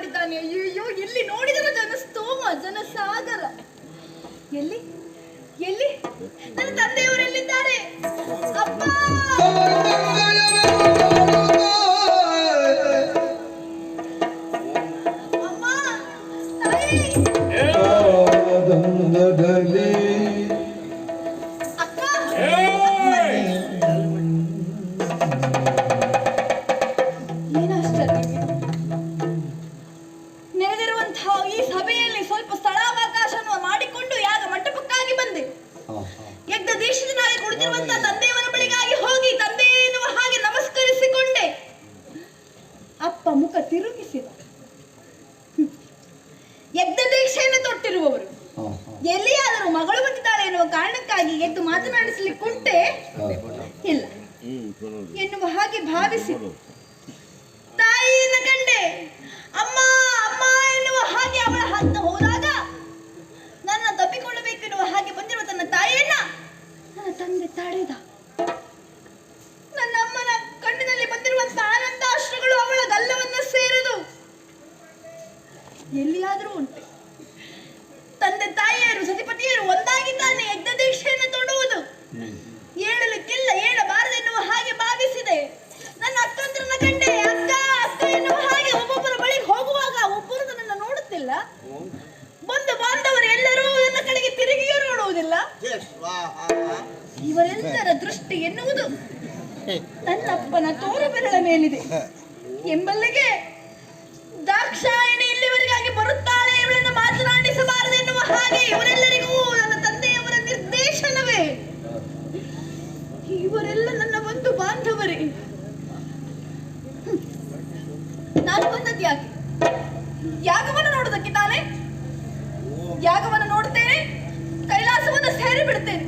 ಮಾಡಿದ್ದಾನೆ. ಅಯ್ಯೋ ಎಲ್ಲಿ ನೋಡಿದರೆ ಜನಸ್ತೋಮ ಜನಸಾಗರ ಎಲ್ಲಿ? ಎಲ್ಲಿ? ನನ್ನ ತಂದೆಯವರೆಲ್ಲಿದ್ದಾರೆ ಅಪ್ಪ! ಧನ್ಯವಂತ ತಂದೆಯವರ ಬಳಿಗಾಗಿ ಹೋಗಿ ತಂದೆ ಎನ್ನುವ ಹಾಗೆ ನಮಸ್ಕರಿಸಿಕೊಂಡೆ. ಅಪ್ಪ ಮುಖ ತಿರುಗಿಸಿದ. ಯಜ್ಞದೀಕ್ಷೆಯನ್ನು ತೊಟ್ಟಿರುವವರು. ಎಲ್ಲಿಯಾದರೂ ಮಗಳು ಬಂದಿದ್ದಾಳೆ ಎನ್ನುವ ಕಾರಣಕ್ಕಾಗಿ ಎದ್ದು ಮಾತನಾಡಿಸಲಿಕ್ಕುಂಟೆ ಇಲ್ಲ. ಎನ್ನುವ ಹಾಗೆ ಭಾವಿಸಿ. ತಾಯಿಯನ್ನು ಕಂಡೆ. ಅಮ್ಮ ಅಮ್ಮ ಎನ್ನುವ ಹಾಗೆ ಅವಳ ಹತ್ತ ಹೋದ ಕಟ್ಟೆ ಎನ್ನುವುದು ನನ್ನಪ್ಪನ ತೋರ ಬೆರಳ ಮೇಲಿದೆ. ಎಂಬಲ್ಲಿಗೆ ದಾಕ್ಷಾಯಣಿ ಇಲ್ಲಿವರೆಗಾಗಿ ಬರುತ್ತಾಳೆ ಇವಳನ್ನು ಮಾತನಾಡಿಸಬಾರದು ಎನ್ನುವ ಹಾಗೆ ಇವರೆಲ್ಲರಿಗೂ ನನ್ನ ತಂದೆಯವರ ನಿರ್ದೇಶನವೇ. ಇವರೆಲ್ಲ ನನ್ನ ಒಂದು ಬಾಂಧವರೇ. ನಾನು ಬಂದದ್ದು ಯಾಕೆ? ಯಾಗವನ್ನು ನೋಡೋದಕ್ಕೆ ತಾನೇ? ಯಾಗವನ್ನು ನೋಡ್ತೇನೆ? ಕೈಲಾಸವನ್ನು ಸೇರಿ ಬಿಡ್ತೇನೆ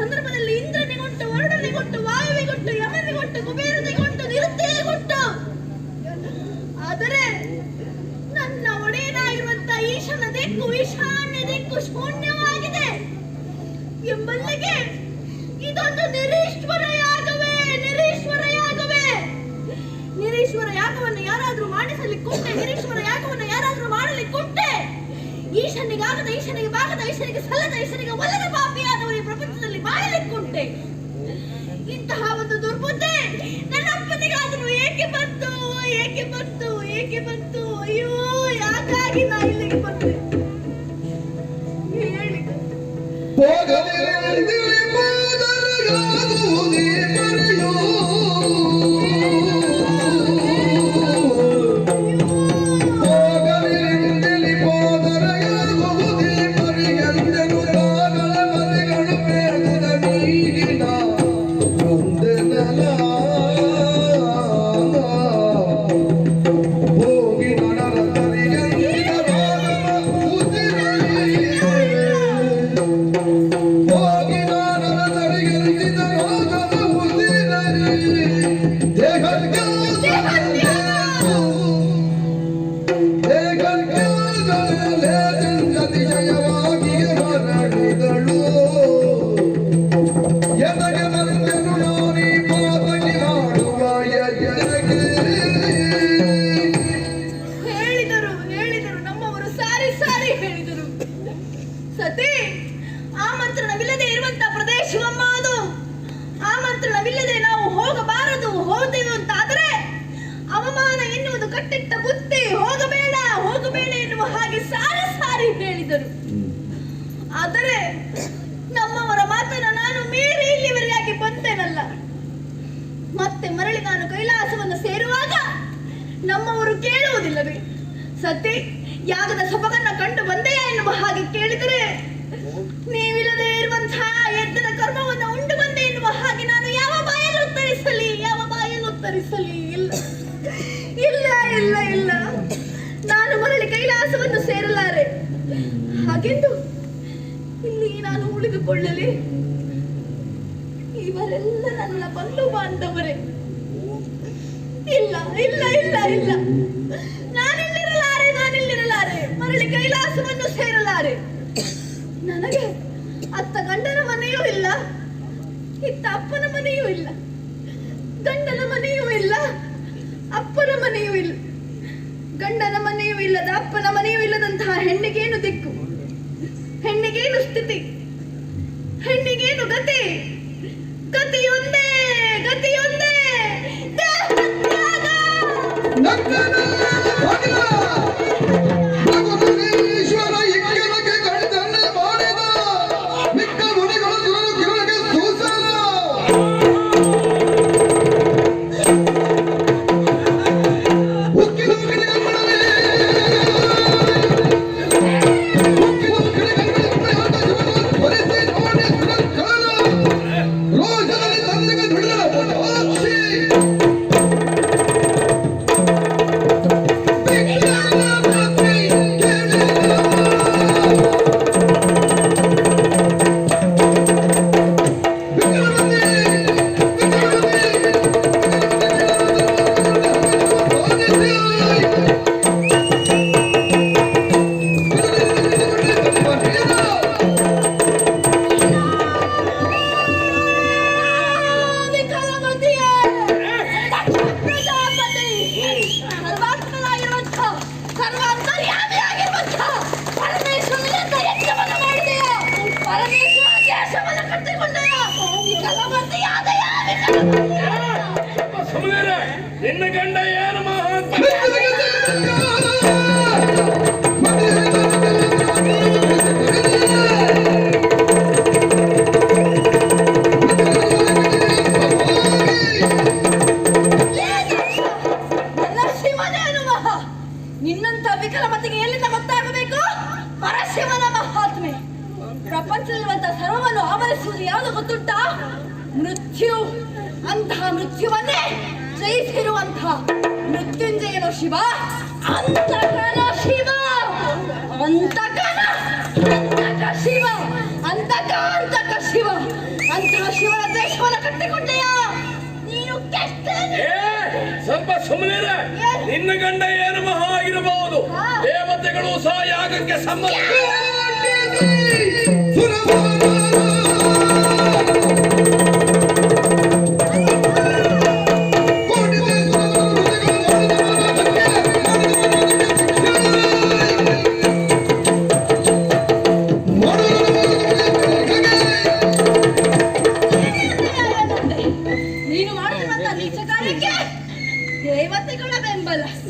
ಸಂದರ್ಭದಲ್ಲಿ ಇಂದ್ರನಿಗೊಟ್ಟು ವರುಣನಿಗೊಟ್ಟು ವಾಯುವಿಗೊಟ್ಟು ಯಮನಿಗೊಟ್ಟು ಕುಬೇರನಿಗೊಟ್ಟು ಕೊಟ್ಟು ಆದರೆ ನನ್ನ ಒಡೆಯನಾಗಿರುವಂತ ಈಶನ ದಿಕ್ಕು, ಈಶಾನ್ಯ ದಿಕ್ಕು ಶೂನ್ಯವಾಗಿದೆ ಎಂಬಲ್ಲಿಗೆ ಇದೊಂದು ನಿರೀಶ್ವರ ಯಾಗವೇ ನಿರೀಶ್ವರ ಯಾಗವೇ ನಿರೀಶ್ವರ ಯಾಗವನ್ನು ಯಾರಾದ್ರೂ ಮಾಡಿಸಲಿಕ್ಕುಂಟೆ ನಿರೀಶ್ವರ ಯಾಗವನ್ನು ಯಾರಾದ್ರೂ ಮಾಡಲಿಕ್ಕುಂಟೆ. ಈಶನಿಗಾಗದ ಈಶನಿಗೆ ಬಾಗದ ಈಶನಿಗೆ ಸಲ್ಲದ ಈಶನಿಗೆ ಒಲ್ಲದ ಪಾಪಿಯ take ಸತಿ ಯಾಗದ ಸೊಬಗನ್ನ ಕಂಡು ಬಂದೆಯಾ ಎನ್ನುವ ಹಾಗೆ ಕೇಳಿದರೆ, ನೀವಿಲ್ಲದೆ ಇರುವಂತಹ ಯಜ್ಞದ ಕರ್ಮವನ್ನು ಉಂಡು ಬಂದೆ ಎನ್ನುವ ಹಾಗೆ ನಾನು ಯಾವ ಬಾಯಲ್ಲಿ ಉತ್ತರಿಸಲಿ, ಯಾವ ಬಾಯಲ್ಲಿ ಉತ್ತರಿಸಲಿ, ಇಲ್ಲ. ಇಲ್ಲ ಇಲ್ಲ ಇಲ್ಲ. ನಾನು ಮರಳಿ ಕೈಲಾಸವನ್ನು ಸೇರಲಾರೆ. ಹಾಗೆಂದು ಇಲ್ಲಿ ನಾನು ಉಳಿದುಕೊಳ್ಳಲಿ. ಇವರೆಲ್ಲ ನನ್ನ ಬಂಧು ಬಾಂಧವರೇ. ಇಲ್ಲ ಇಲ್ಲ ಇಲ್ಲ ಇಲ್ಲ. ನಾನಿಲ್ಲಿರಲಾರೆ ನಾನಿಲ್ಲಿರಲಾರೆ ಕೈಲಾಸವನ್ನು ಸೇರಲಾರೆ. ನನಗೆ ಅತ್ತ ಗಂಡನ ಮನೆಯೂ ಇಲ್ಲ ಇತ್ತ ಅಪ್ಪನ ಮನೆಯೂ ಇಲ್ಲ. ದೇಶವನ್ನ ಕಟ್ಟಿಕೊಂಡೆಯ ನೀನು ಕೆಟ್ಟ ಸ್ವಲ್ಪ ಸುಮ್ಮನೆ ನಿನ್ನ ಗಂಡ ಏನು ಮಹಾ ಆಗಿರಬಹುದು? ದೇವತೆಗಳು ಸಹ ಯಾಗಕ್ಕೆ ಸಮ್ಮತ?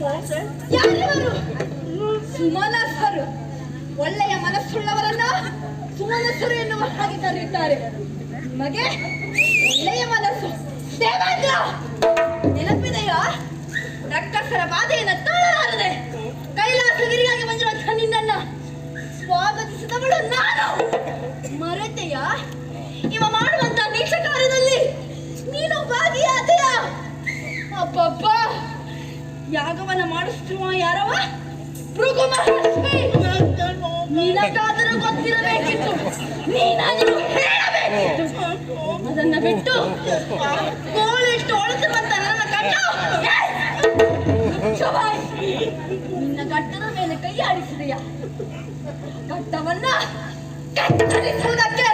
ಯಾರಿವರು ಸುಮನಸ್ಸರು. ಒಳ್ಳೆಯ ಮನಸ್ಸುಳ್ಳವರನ್ನ ಸುಮನಸ್ಸರು ಎನ್ನುವ ಹಾಗೆ ಕರೆಯುತ್ತಾರೆ. ನಿಮಗೆ? ಯಾಗವನ್ನ ಮಾಡಿಸುವ ಯಾರವ ಭೃಗು ನಿನಗಾದರೂ ಗೊತ್ತಿರಬೇಕಿತ್ತು. ಅದನ್ನ ಬಿಟ್ಟು ಕೋಳಿಷ್ಟು ಬಂತ ನನ್ನ ಶಬಾಷ್! ನಿನ್ನ ಮೇಲೆ ಕೈ ಆಡಿಸಿದೆಯ? ಗಟ್ಟವನ್ನ ಕತ್ತರಿಸುವುದಕ್ಕೆ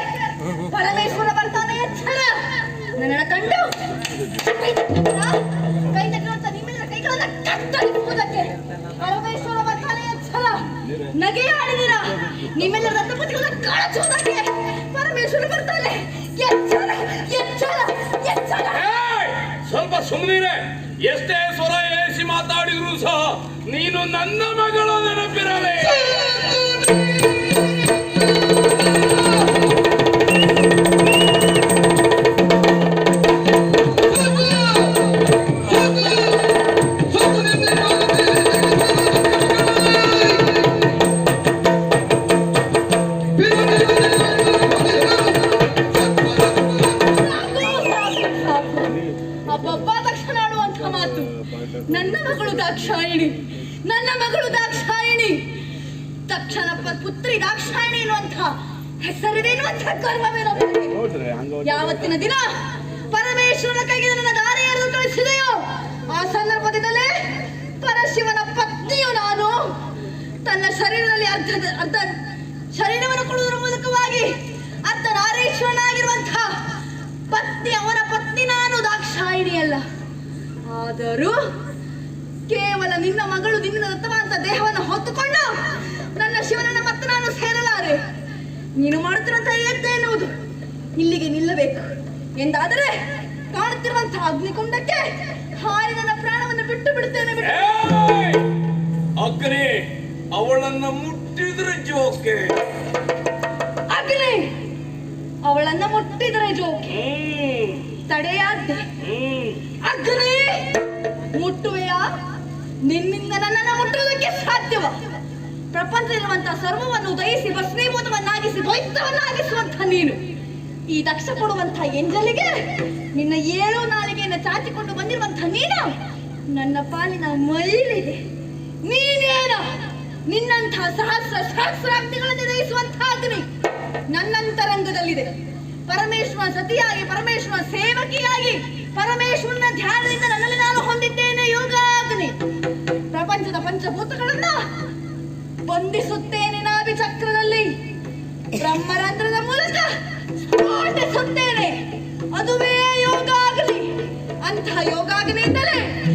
ಪರಮೇಶ್ವರ ಸುಮ್ಮನಿರೆ ಎಷ್ಟೇ ಸ್ವರ ಏರಿಸಿ ಮಾತಾಡಿದ್ರು ಸಹ ನೀನು ನನ್ನ ಮಗಳ ನೆನಪಿರಲೇ. ನನಗೆ. ಯಾವತ್ತಿನ ದಿನ ಪರಮೇಶ್ವರನ ಕೈಗೆ ನನ್ನ ದಾರಿ ಕಳಿಸಿದೆಯೋ ಆ ಸಂದರ್ಭದಿಂದಲೇ ಪರಶಿವನ ಪತ್ನಿಯು ನಾನು ತನ್ನ ಶರೀರದಲ್ಲಿ ಅರ್ಧ ಅರ್ಧ ಶರೀರವನ್ನು ಕೊಡುವುದರ ಮೂಲಕವಾಗಿ ಅರ್ಧ ನಾರೇಶ್ವರನಾಗಿರುವಂತಹ ಪತ್ನಿ, ಅವನ ಪತ್ನಿ ನಾನು ದಾಕ್ಷಾಯಿಣಿಯಲ್ಲ ಆದರೂ ಕೇವಲ ನಿನ್ನ ಮಗಳು ನಿನ್ನ ದತ್ತವಾದಂತ ದೇಹವನ್ನು ಹೊತ್ತುಕೊಂಡು ನನ್ನ ಶಿವನನ್ನ ಮತ್ತೆ ನಾನು ಸೇರಲಾರೆ ನೀನು ಮಾಡುತ್ತಿರುವಂತಹ ಯಜ್ಞ ಎನ್ನುವುದು ಇಲ್ಲಿಗೆ ನಿಲ್ಲಬೇಕು ಎಂದಾದರೆ ಕಾಣುತ್ತಿರುವಂತಹ ಅಗ್ನಿಕುಂಡಕ್ಕೆ ಹಾರಿ ನನ್ನ ಪ್ರಾಣವನ್ನು ಬಿಟ್ಟು ಬಿಡುತ್ತೇನೆ ಅಗ್ನಿ ಅವಳನ್ನ ಮುಟ್ಟಿದ್ರೆ ಜೋಕೆ. ಅಗ್ನಿ ಅವಳನ್ನ ಮುಟ್ಟಿದರೆ ಜೋಕೆ. ತಡೆಯಾದ್ದೆ ಅಗ್ನಿ ಮುಟ್ಟುವೆಯ? ನಿನ್ನಿಂದ ನನ್ನನ್ನು ಮುಟ್ಟುವುದಕ್ಕೆ ಸಾಧ್ಯವ? ಪ್ರಪಂಚದಲ್ಲಿರುವಂತಹ ಸರ್ವವನ್ನು ದಯಿಸಿ ಭಸ್ಮೀಭೂತವನ್ನಾಗಿಸಿ ದ್ವೈತವನ್ನಾಗಿಸುವಂತ ನೀನು. ಈ ದಕ್ಷ ಕೊಡುವಂತಹ ಎಂಜಲಿಗೆ ನಿನ್ನ ಏಳು ನಾಲಿಗೆಯನ್ನು ಚಾಚಿಕೊಂಡು ಬಂದಿರುವಂತ ನೀನು, ನನ್ನ ಪಾಲಿನ ಮೈಲಿಗೆ ನೀನೇನು ನಿನ್ನಂತಹ ಸಹಸ್ರ ಸಹಸ್ರಾಬ್ದಿಗಳನ್ನು ದಯಿಸುವಂತಹ ಅಗ್ನಿ ನನ್ನಂತರಂಗದಲ್ಲಿದೆ. ಪರಮೇಶ್ವರ ಸತಿಯಾಗಿ, ಪರಮೇಶ್ವರ ಸೇವಕಿಯಾಗಿ, ಪರಮೇಶ್ವರನ ಧ್ಯಾನದಿಂದ ನನ್ನಲ್ಲಿ ನಾನು ಹೊಂದಿದ್ದೇನೆ ಯೋಗಾಗ್ನಿ ಪ್ರಪಂಚದ ಪಂಚಭೂತಗಳನ್ನ ಬಂಧಿಸುತ್ತೇನೆ ನಾಭಿ ಚಕ್ರದಲ್ಲಿ ಬ್ರಹ್ಮರಂಧ್ರದ ಮೂಲಕ ಕೋಟೆ ಸುತ್ತೇನೆ. ಅದುವೇ ಯೋಗ ಆಗಲಿ. ಅಂತಹ ಯೋಗಾಗ್ನಿಯಿಂದಲೇ